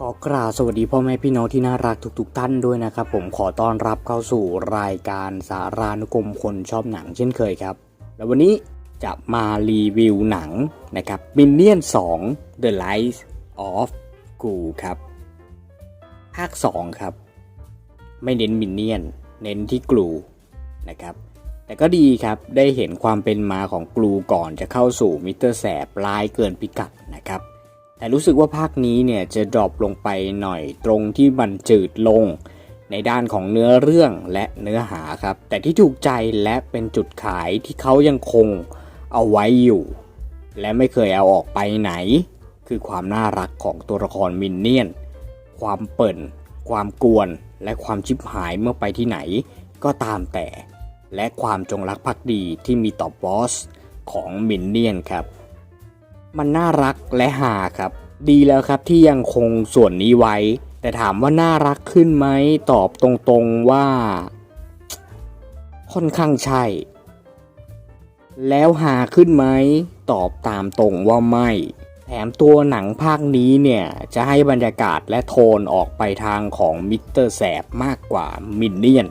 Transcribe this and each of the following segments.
ขอกราบสวัสดีพ่อแม่พี่น้องที่น่ารักทุก ๆ ท่านด้วยนะครับผมขอต้อนรับเข้าสู่รายการสารานุกรมคนชอบหนังเช่นเคยครับ แล้ววันนี้จะมารีวิวหนังนะครับ Minion 2 The Lies of Gru ครับ ภาค 2 ครับ ไม่เน้นมินเนี่ยน เน้นที่กลูนะครับ แต่ก็ดีครับได้เห็นความเป็นมาของกลูก่อนจะเข้าสู่มิสเตอร์แสบลายเกินพิกัดนะครับ แต่รู้สึกว่าภาคนี้เนี่ยจะดรอปลงไปหน่อยตรงที่มันจืดลง ในด้านของเนื้อเรื่องและเนื้อหาครับ แต่ที่ถูกใจและเป็นจุดขายที่เขายังคงเอาไว้อยู่ และไม่เคยเอาออกไปไหน คือความน่ารักของตัวละครมินเนี่ยน ความเปิ่น ความกวน และความชิบหายเมื่อไปที่ไหน ก็ตามแต่ และความจงรักภักดีที่มีต่อบอสของมินเนี่ยนครับ มันน่ารักและหาครับ ดีแล้วครับที่ยังคงส่วนนี้ไว้ แต่ถามว่าน่ารักขึ้นไหมตอบตรงๆว่า ค่อนข้างใช่ แล้วหาขึ้นไหมตอบตามตรงว่าไม่ แถมตัวหนังภาคนี้เนี่ย จะให้บรรยากาศและโทนออกไปทางของมิสเตอร์แสบมากกว่ามินเนี่ยน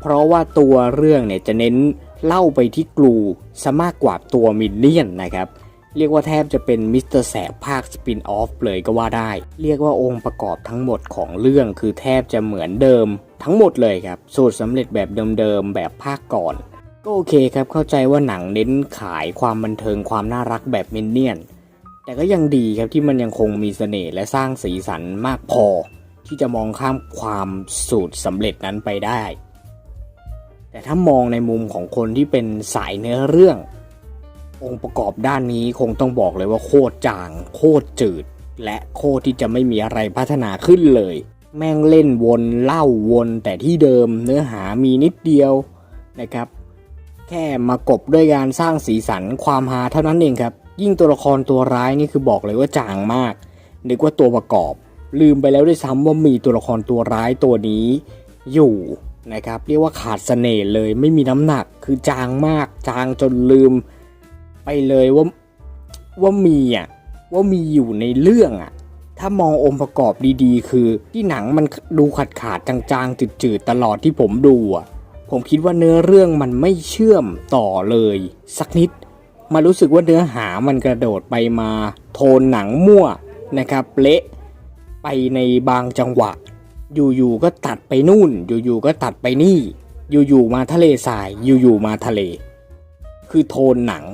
เพราะว่าตัวเรื่องเนี่ยจะเน้นเล่าไปที่กลูซะมากกว่าตัวมินเนี่ยนนะครับ เรียกว่าแทบจะเป็นมิสเตอร์แสบภาคสปินออฟเลยก็ว่าได้ เรียกว่าองค์ประกอบทั้งหมดของเรื่องคือแทบจะเหมือนเดิม ทั้งหมดเลยครับ สูตรสำเร็จแบบเดิมๆแบบภาคก่อน ก็โอเคครับเข้าใจว่าหนังเน้นขายความบันเทิงความน่ารักแบบมินเนี่ยน แต่ก็ยังดีครับที่มันยังคงมีเสน่ห์และสร้างสีสันมากพอ ที่จะมองข้ามความสูตรสำเร็จนั้นไปได้ แต่ถ้ามองในมุมของคนที่เป็นสายเนื้อเรื่อง องค์ประกอบด้านนี้คงต้องบอกเลยว่าโคตรจาง โคตรจืด และโคตรที่จะไม่มีอะไรพัฒนาขึ้นเลย แม่งเล่นวนเล่าวนแต่ที่เดิมเนื้อหามีนิดเดียวนะครับ แค่มากบด้วยการสร้างสีสันความฮาเท่านั้นเองครับ ยิ่งตัวละครตัวร้ายนี่คือบอกเลยว่าจางมากนึกว่าตัวประกอบ ลืมไปแล้วด้วยซ้ำว่ามีตัวละครตัวร้ายตัวนี้อยู่นะครับ เรียกว่าขาดเสน่ห์เลยไม่มีน้ำหนักคือจางมาก จางจนลืม ไปเลยว่าว่ามีอะว่ามีอยู่ในเรื่องอะ ถ้ามององค์ประกอบดีๆ คือที่หนังมันดูขาดขาดๆจางๆจืดๆตลอดที่ผมดูอะ ผมคิดว่าเนื้อเรื่องมันไม่เชื่อมต่อเลย สักนิดมารู้สึกว่าเนื้อหามันกระโดดไปมา โทนหนังมั่วนะครับเละไปในบางจังหวะ อยู่ๆก็ตัดไปนู่น อยู่ๆก็ตัดไปนี่ อยู่ๆมาทะเลทราย อยู่ๆมาทะเล คือโทนหนัง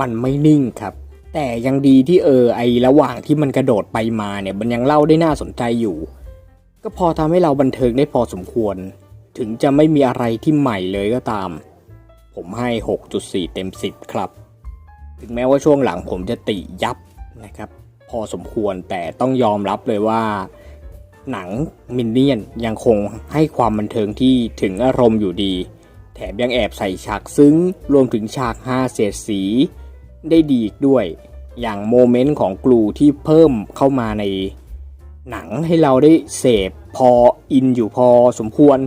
มันไม่นิ่งครับ แต่ยังดีที่เออไอระหว่างที่มันกระโดดไปมาเนี่ยมันยังเล่าได้น่าสนใจอยู่ ก็พอทำให้เราบันเทิงได้พอสมควร ถึงจะไม่มีอะไรที่ใหม่เลยก็ตาม ผมให้ 6.4 เต็ม 10 ครับ ถึงแม้ว่าช่วงหลังผมจะติยับนะครับ พอสมควรแต่ต้องยอมรับเลยว่าหนังมินเนี่ยนยังคงให้ความบันเทิงที่ถึงอารมณ์อยู่ดี แถมยังแอบใส่ฉากซึ้ง รวมถึงฉากฮาเสียดสี ได้ดีอีกด้วย อย่างโมเมนต์ของกลูที่เพิ่มเข้ามาในหนังให้เราได้เสพพออินอยู่พอสมควร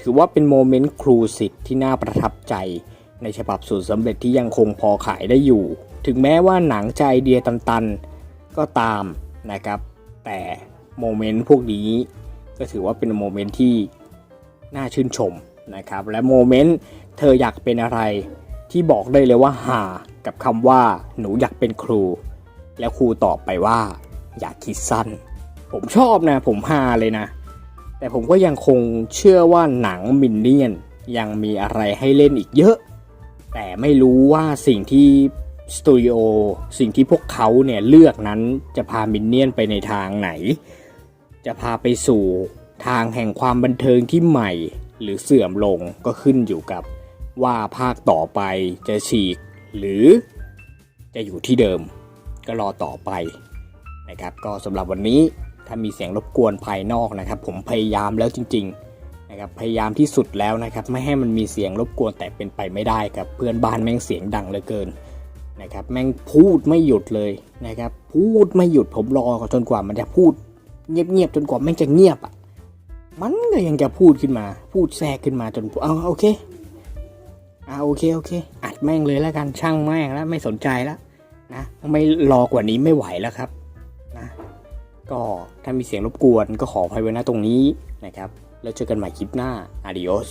ถือว่าเป็นโมเมนต์ครูสิทธิ์ที่น่าประทับใจ ในฉบับสูตรสำเร็จที่ยังคงพอขายได้อยู่ ถึงแม้ว่าหนังใจเดียตันๆ ก็ตามนะครับ แต่โมเมนต์พวกนี้ก็ถือว่าเป็นโมเมนต์ที่น่าชื่นชมนะครับ และโมเมนต์เธออยากเป็นอะไร ที่บอกได้เลยว่าหากับคำว่า หนูอยากเป็นครู แล้วครูตอบไปว่า อยากคิดสั้น ผมชอบนะ ผมฮาเลยนะ แต่ผมก็ยังคงเชื่อว่าหนังมินเนี่ยนยังมีอะไรให้เล่นอีกเยอะ แต่ไม่รู้ว่าสิ่งที่สตูดิโอสิ่งที่พวกเขาเนี่ยเลือกนั้นจะพามินเนี่ยนไปในทางไหน จะพาไปสู่ทางแห่งความบันเทิงที่ใหม่ หรือเสื่อมลงก็ขึ้นอยู่กับ ว่าภาคต่อไปจะฉีก หรือจะอยู่ที่เดิม ก็รอต่อไปนะครับ ก็สำหรับวันนี้ถ้ามีเสียงรบกวนภายนอกนะครับ ผมพยายามแล้วจริง ๆ นะครับ พยายามที่สุดแล้วนะครับ ไม่ให้มันมีเสียงรบกวนแต่เป็นไปไม่ได้ครับ เพื่อนบ้านแม่งเสียงดังเหลือเกินนะครับ แม่งพูดไม่หยุดเลยนะครับ พูดไม่หยุดผมรอจนกว่ามันจะพูด เงียบๆจนกว่าแม่งจะเงียบอะมันก็ยังจะพูดขึ้นมา พูดแทรกขึ้นมาจนเอาโอเค อ่าโอเคโอเค อัดแม่งเลยแล้วกันช่างแม่งแล้วไม่สนใจแล้วนะไม่รอกว่านี้ไม่ไหวแล้วครับนะก็ถ้ามีเสียงรบกวนก็ขออภัยไว้นะตรงนี้นะครับ แล้วเจอกันใหม่คลิปหน้าอาดิ os